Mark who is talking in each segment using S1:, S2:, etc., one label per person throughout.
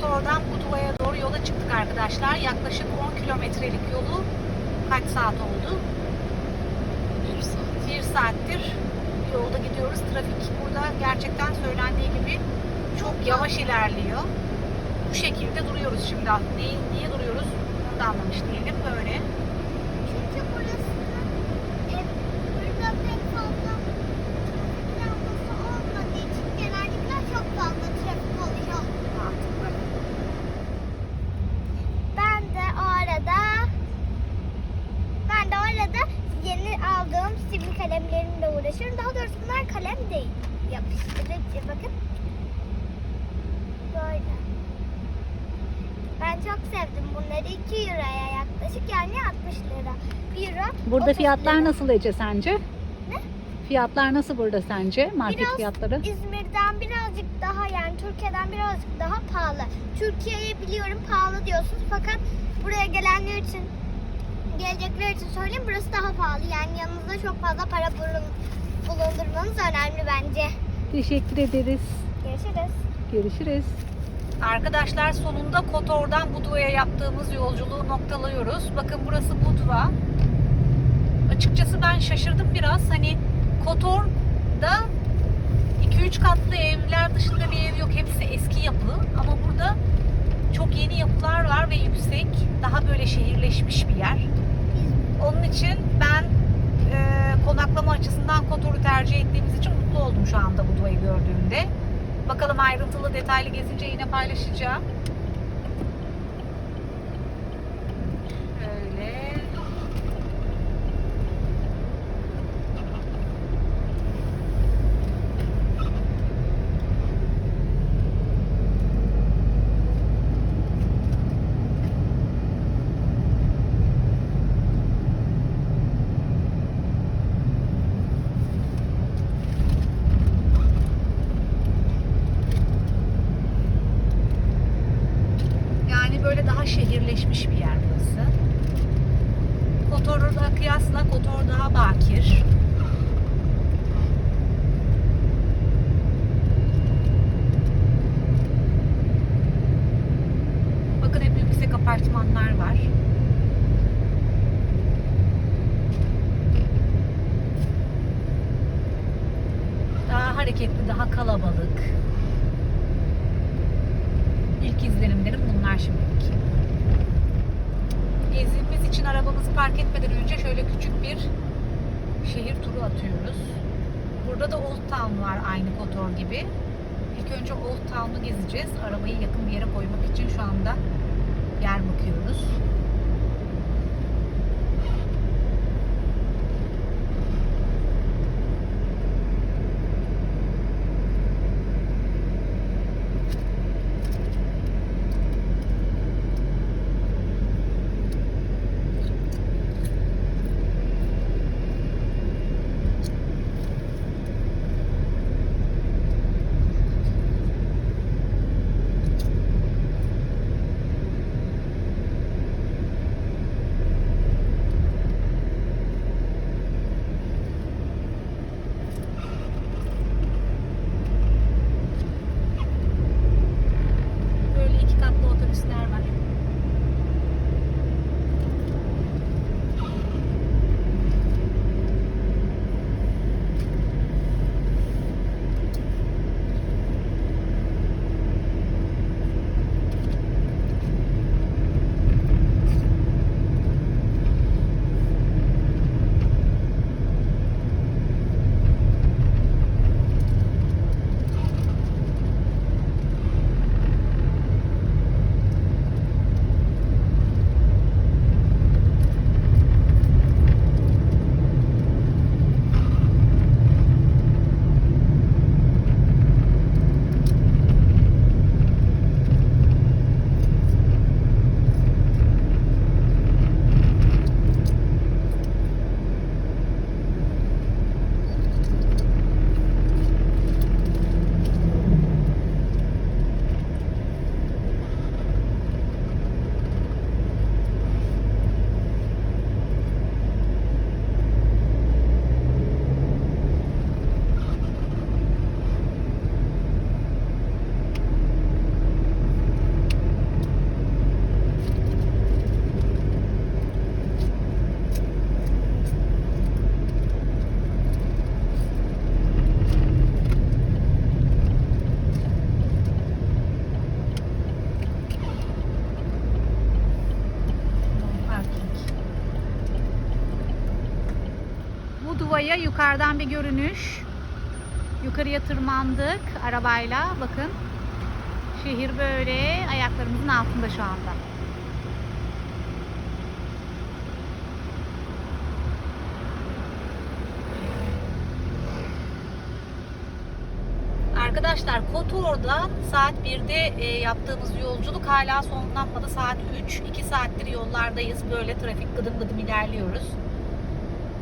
S1: Kotor'dan Budva'ya doğru yola çıktık arkadaşlar. Yaklaşık 10 kilometrelik yolu kaç saat oldu?
S2: Bir saat.
S1: Bir saattir yolda gidiyoruz. Trafik burada gerçekten söylendiği gibi çok yavaş ilerliyor. Bu şekilde duruyoruz şimdi. Niye, niye duruyoruz? Onu da anlamış değilim. Böyle.
S3: Çünkü burası e, burada pek fazla trafik lambası olmadığı için genellikle çok fazla trafik oluyor. Ben de o arada ben de o arada yeni aldığım sivil kalemlerimle uğraşıyorum. Daha doğrusu bunlar kalem değil. Yapıştırıcı bakın. Böyle. Ben çok sevdim bunları. 2 euroya yaklaşık yani 60 lira. 1 euro.
S1: Burada
S3: 30
S1: fiyatlar
S3: lira.
S1: nasıl Ece sence?
S3: Ne?
S1: Fiyatlar nasıl burada sence? Market
S3: Biraz
S1: fiyatları?
S3: İzmir'den birazcık daha yani Türkiye'den birazcık daha pahalı. Türkiye'yi biliyorum pahalı diyorsunuz fakat buraya gelenler için gelecekler için söyleyeyim burası daha pahalı. Yani yanınızda çok fazla para bulun- bulundurmanız önemli bence.
S1: Teşekkür ederiz.
S3: Görüşürüz.
S1: Görüşürüz. Arkadaşlar sonunda Kotor'dan Budva'ya yaptığımız yolculuğu noktalıyoruz. Bakın burası Budva. Açıkçası ben şaşırdım biraz. Hani Kotor'da 2-3 katlı evler dışında bir ev yok. Hepsi eski yapı. Ama burada çok yeni yapılar var ve yüksek. Daha böyle şehirleşmiş bir yer. Onun için ben e, konaklama açısından Kotor'u tercih ettiğimiz için mutlu oldum şu anda Budva'yı gördüğümde. Bakalım ayrıntılı detaylı gezince yine paylaşacağım. Öyle. Yani böyle daha şehirleşmiş bir yer burası. Kotor'a kıyasla Kotor daha bakir. Bakın hep yüksek apartmanlar var. Daha hareketli, daha kalabalık. İlk izlenimlerim bunlar şimdilik. Gezimiz için arabamızı park etmeden önce şöyle küçük bir şehir turu atıyoruz. Burada da Old Town var aynı Kotor gibi. İlk önce Old Town'u gezeceğiz. Arabayı yakın bir yere koymak için şu anda yer bakıyoruz. Yukarıdan bir görünüş. Yukarıya tırmandık arabayla. Bakın. Şehir böyle ayaklarımızın altında şu anda. Arkadaşlar Kotor'da saat 1'de e, yaptığımız yolculuk hala sonlanmadı. Saat 3. 2 saattir yollardayız. Böyle trafik gıdım gıdım ilerliyoruz.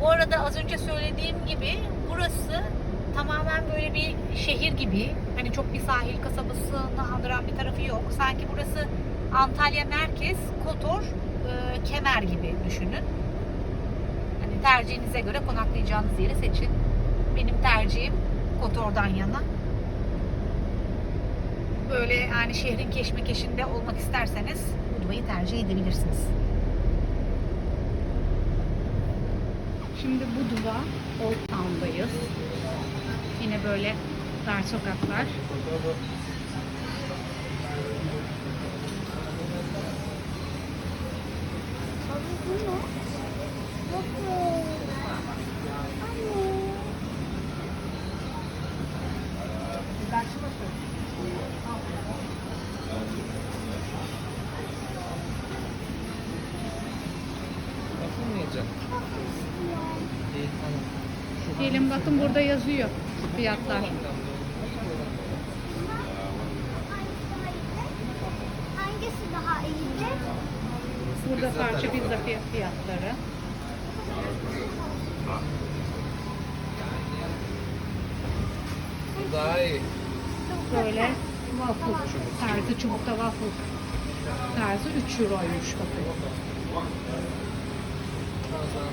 S1: Bu arada az önce söylediğim gibi burası tamamen böyle bir şehir gibi. Hani çok bir sahil kasabasını andıran bir tarafı yok. Sanki burası Antalya merkez, Kotor, e, Kemer gibi düşünün. Hani tercihinize göre konaklayacağınız yeri seçin. Benim tercihim Kotor'dan yana. Böyle yani şehrin keşmekeşinde olmak isterseniz Budva'yı tercih edebilirsiniz. Şimdi Budva Old Town'dayız. Yine böyle dar sokaklar.
S3: Baba bu ne? Bakın. Anne.
S2: Bakılmayacak.
S3: Çok istiyorum.
S2: İyi tamam.
S1: Diyelim bakın burada yazıyor fiyatlar.
S3: Hangisi daha iyiydi?
S1: Burada parça pizza fiy- fiyatları.
S2: Bu daha iyi.
S1: Böyle waffle tarzı çubukta waffle tarzı 3 euroymuş bakın.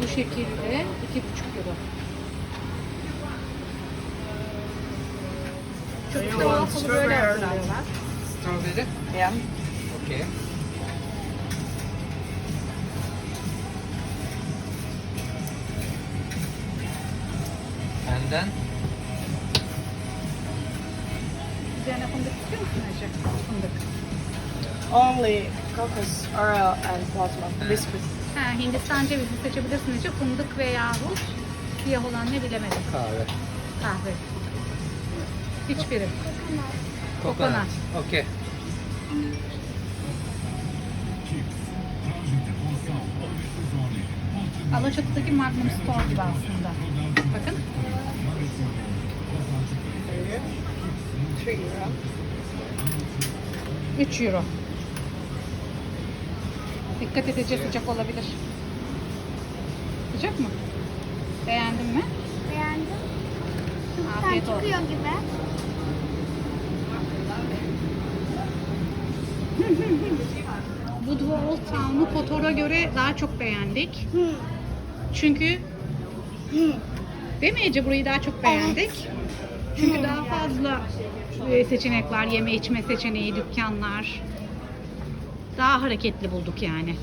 S1: Bu şekilde 2,5 euro. Çubukta waffle'ı böyle hazırlıyorlar.
S2: Strawberry?
S4: Yeah.
S2: Okay. And then
S1: Üzerine fındık istiyor musun Ece? Fındık.
S4: Only cocos, Oreo, and plasma biscuit.
S1: Ha, Hindistan cevizi seçebilirsin Ece. Fındık veya hut. Siyah olan ne bilemedim.
S2: kahve.
S1: Kahve. Hiçbiri. Coconut.
S2: Okay.
S1: Alaçatı'daki Magnum Store gibi aslında. Bakın.
S4: 3 euro.
S1: 3 euro. Dikkat edeceğiz sıcak olabilir. Sıcak mı? Beğendin mi?
S3: Beğendim.
S1: Afiyet olsun.
S3: çıkıyor gibi.
S1: Budva Old Town'u Kotor'a göre daha çok beğendik. Çünkü değil mi Ece burayı daha çok beğendik. Çünkü daha fazla e, seçenek var. Yeme içme seçeneği, dükkanlar. Daha hareketli bulduk yani.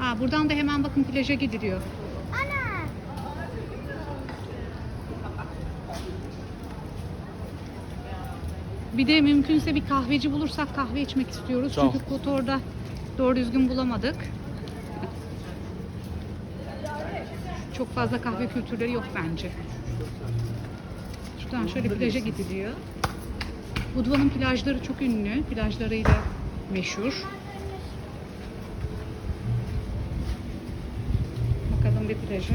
S1: Aa, buradan da hemen bakın plaja gidiliyor. Bir de mümkünse bir kahveci bulursak kahve içmek istiyoruz.
S2: Çok.
S1: Çünkü Kotor'da doğru düzgün bulamadık. Çok fazla kahve kültürleri yok bence. Şuradan şöyle plaja gidiliyor. Budva'nın plajları çok ünlü. Plajlarıyla meşhur. Bakalım bir plajı.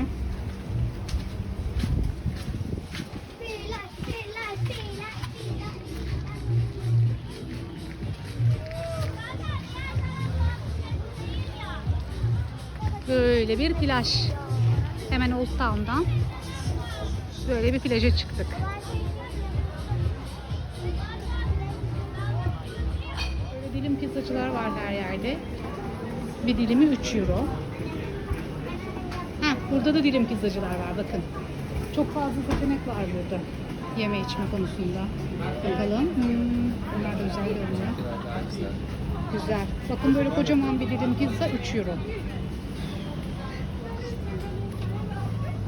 S1: Böyle bir plaj. Hemen Old Town'dan. Böyle bir plaja çıktık. Böyle dilim pizzacılar var her yerde. Bir dilimi 3 euro. Heh, burada da dilim pizzacılar var bakın. Çok fazla seçenek var burada. Yeme içme konusunda. Bakalım. Hmm, bunlar da güzel görünüyor.
S2: Güzel.
S1: Bakın böyle kocaman bir dilim pizza 3 euro.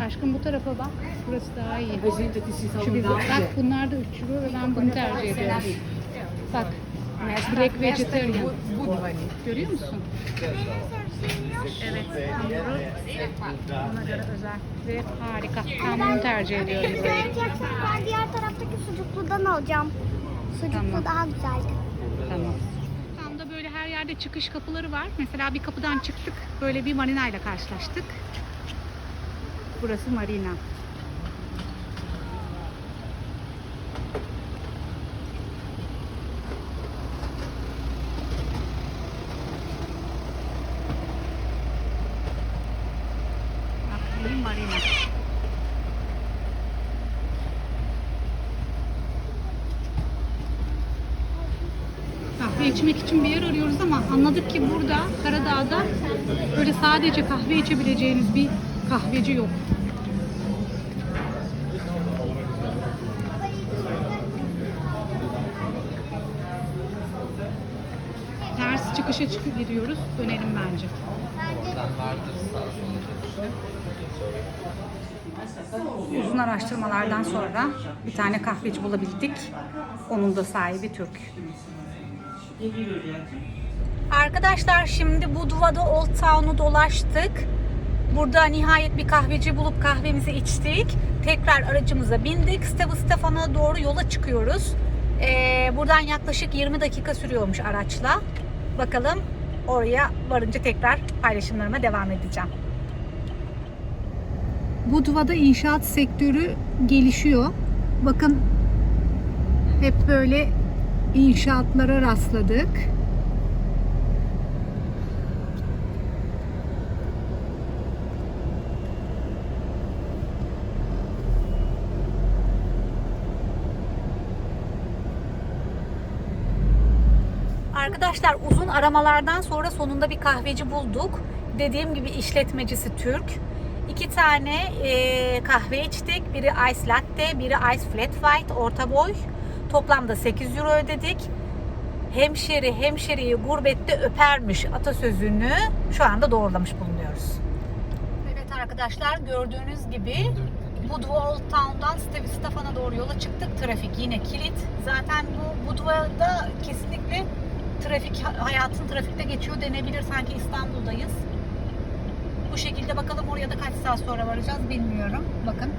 S1: Aşkım bu tarafa bak. Burası daha iyi. Şu pizza. Bak bunlar da 3 euro ve ben bunu tercih ediyorum. Bak Black vegetarian. Görüyor musun? Evet, ona göre özel ve harika. Ben bunu tercih ediyorum.
S3: Belki beğeneceksiniz. Ben diğer taraftaki sucukludan alacağım. Sucuklu
S1: Tamam.
S3: daha güzeldi.
S1: Tamam. Tam da böyle her yerde çıkış kapıları var. Mesela bir kapıdan çıktık. Böyle bir marina ile karşılaştık. Burası marina. Kahve içmek için bir yer arıyoruz ama anladık ki burada Karadağ'da böyle sadece kahve içebileceğiniz bir kahveci yok. Ters çıkışa çıkıp gidiyoruz. Dönelim bence. Uzun araştırmalardan sonra bir tane kahveci bulabildik. Onun da sahibi Türk. Arkadaşlar şimdi Budva'da Old Town'u dolaştık. Burada nihayet bir kahveci bulup kahvemizi içtik. Tekrar aracımıza bindik. Stavo Stefan'a doğru yola çıkıyoruz. Ee, buradan yaklaşık 20 dakika sürüyormuş araçla. Bakalım oraya varınca tekrar paylaşımlarıma devam edeceğim. Budva'da inşaat sektörü gelişiyor. Bakın hep böyle inşaatlara rastladık. Arkadaşlar uzun aramalardan sonra sonunda bir kahveci bulduk. Dediğim gibi işletmecisi Türk. İki tane e, kahve içtik. Biri ice latte, biri ice flat white, orta boy. Toplamda 8 euro ödedik. Hemşeri hemşeriyi gurbette öpermiş atasözünü şu anda doğrulamış bulunuyoruz. Evet arkadaşlar gördüğünüz gibi Old Town'dan Stefan'a doğru yola çıktık. Trafik yine kilit. Zaten bu Budva'da kesinlikle trafik hayatın trafikte geçiyor denebilir. Sanki İstanbul'dayız. Bu şekilde bakalım oraya da kaç saat sonra varacağız bilmiyorum. Bakın.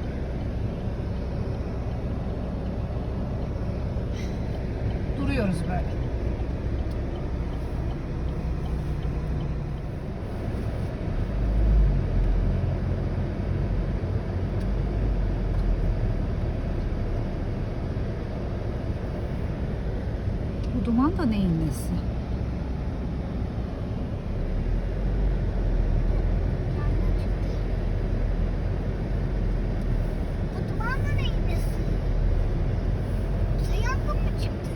S1: Duruyoruz böyle. Bu duman da neyin nesi?
S3: Bu duman da neymiş? Yangın mı çıktı?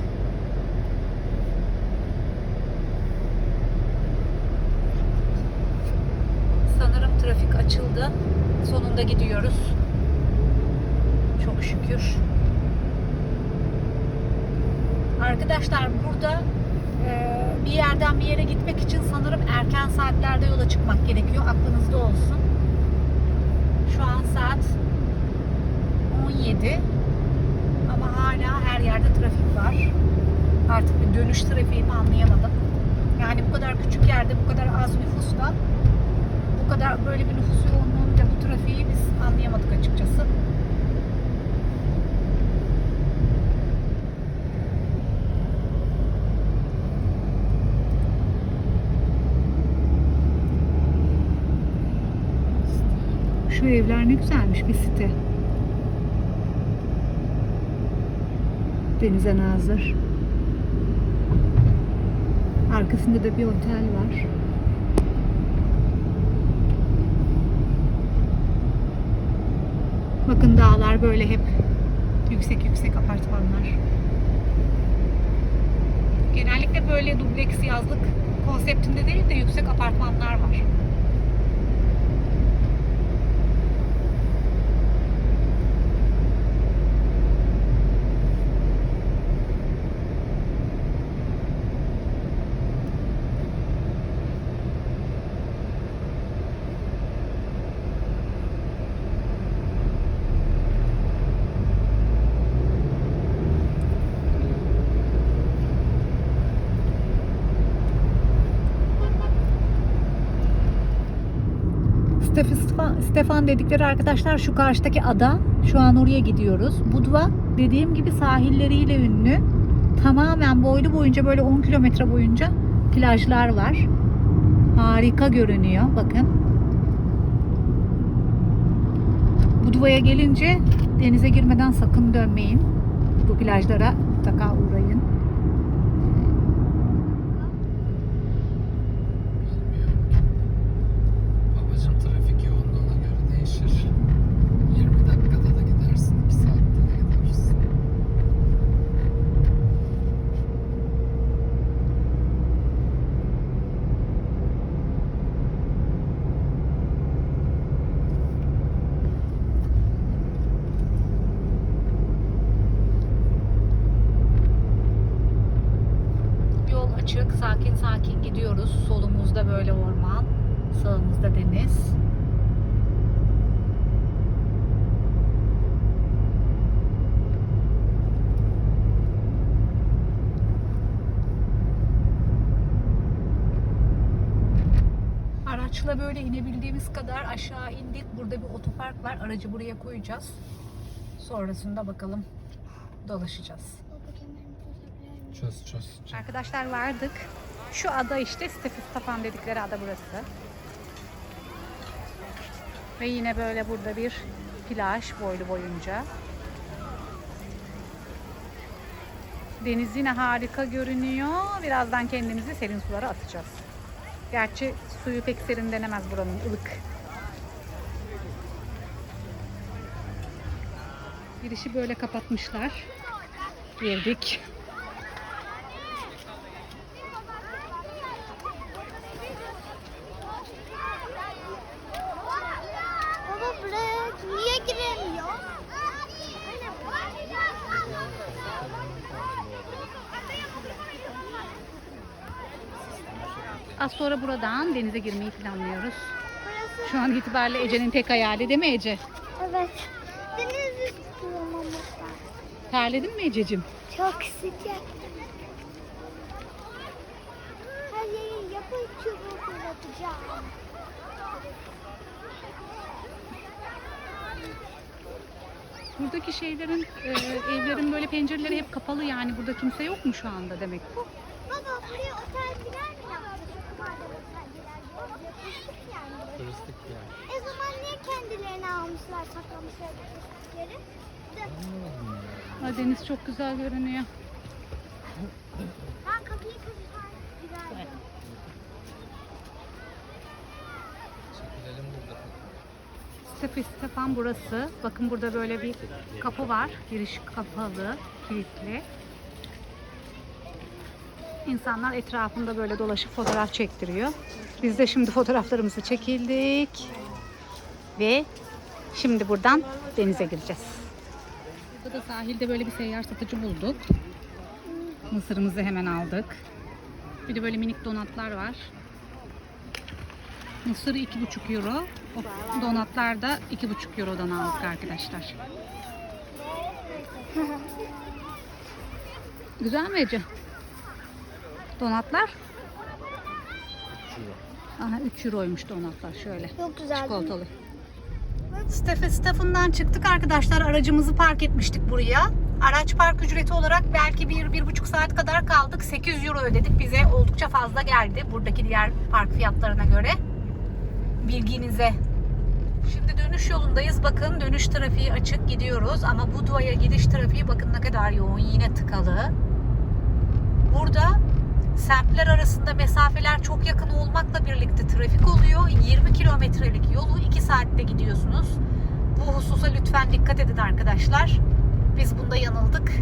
S1: Sanırım trafik açıldı. Sonunda gidiyoruz. Çok şükür. Arkadaşlar burada bir yerden bir yere gitmek için sanırım erken saatlerde yola çıkmak gerekiyor. Aklınızda olsun. Şu an saat 17 ama hala her yerde trafik var. Artık bir dönüş trafiği mi anlayamadım. Yani bu kadar küçük yerde bu kadar az nüfusla bu kadar böyle bir nüfus yoğunluğuyla bu trafiği biz anlayamadık açıkçası. Şu evler ne güzelmiş bir site. Denize nazır. Arkasında da bir otel var. Bakın dağlar böyle hep yüksek yüksek apartmanlar. Genellikle böyle dubleks yazlık konseptinde değil de yüksek apartmanlar var. Stefan dedikleri arkadaşlar şu karşıdaki ada. Şu an oraya gidiyoruz. Budva dediğim gibi sahilleriyle ünlü. Tamamen boylu boyunca böyle 10 kilometre boyunca plajlar var. Harika görünüyor. Bakın. Budva'ya gelince denize girmeden sakın dönmeyin. Bu plajlara mutlaka uğrayın.
S2: Babacım trafik yoğunluğuna göre değişir. 20 dakikada da gidersin, 2 saatte de gidersin.
S1: Yol açık, sakin sakin gidiyoruz. Solumuzda böyle orman, sağımızda deniz. Araçla böyle inebildiğimiz kadar aşağı indik. Burada bir otopark var. Aracı buraya koyacağız. Sonrasında bakalım dolaşacağız.
S2: Çöz çöz.
S1: Arkadaşlar vardık. Şu ada işte Stefan dedikleri ada burası. Ve yine böyle burada bir plaj boylu boyunca. Deniz yine harika görünüyor. Birazdan kendimizi serin sulara atacağız. Gerçi suyu pek serin denemez buranın ılık. Girişi böyle kapatmışlar. Girdik. Az sonra buradan denize girmeyi planlıyoruz.
S3: Burası
S1: Şu an itibariyle Ece'nin tek hayali değil mi Ece?
S3: evet. Deniz istiyorum ama ben.
S1: Terledin mi Ececiğim?
S3: Çok sıcak. Her yeri yapay çubuğu fırlatacağım.
S1: Buradaki şeylerin, e, evlerin böyle pencereleri hep kapalı yani. Burada kimse yok mu şu anda demek?
S3: Baba buraya otel
S2: bir yer.
S3: E zaman niye kendilerini almışlar, saklamışlar? De,
S1: Ha, deniz çok güzel görünüyor.
S3: ben kapıyı kıracağım. Güzel.
S2: Çekilelim burada.
S1: Stefe Stefan burası. Bakın burada böyle bir kapı var. Giriş kapalı, kilitli. İnsanlar etrafında böyle dolaşıp fotoğraf çektiriyor. Biz de şimdi fotoğraflarımızı çekildik. Ve şimdi buradan denize gireceğiz. Burada da sahilde böyle bir seyyar satıcı bulduk. Mısırımızı hemen aldık. Bir de böyle minik donatlar var. Mısırı 2,5 euro. O donatlar da 2,5 eurodan aldık arkadaşlar. Güzel mi Ece? Donatlar? Aha 3 euroymuş donatlar şöyle.
S3: Çok güzel.
S1: Çikolatalı. Stefe Staff'ından çıktık arkadaşlar. Aracımızı park etmiştik buraya. Araç park ücreti olarak belki bir, bir buçuk saat kadar kaldık. 8 euro ödedik. Bize oldukça fazla geldi. Buradaki diğer park fiyatlarına göre. Bilginize. Şimdi dönüş yolundayız. Bakın dönüş trafiği açık gidiyoruz. Ama Budva'ya gidiş trafiği bakın ne kadar yoğun. Yine tıkalı. Burada semtler arasında mesafeler çok yakın olmakla birlikte trafik oluyor. 20 kilometrelik yolu 2 saatte gidiyorsunuz. Bu hususa lütfen dikkat edin arkadaşlar. Biz bunda yanıldık.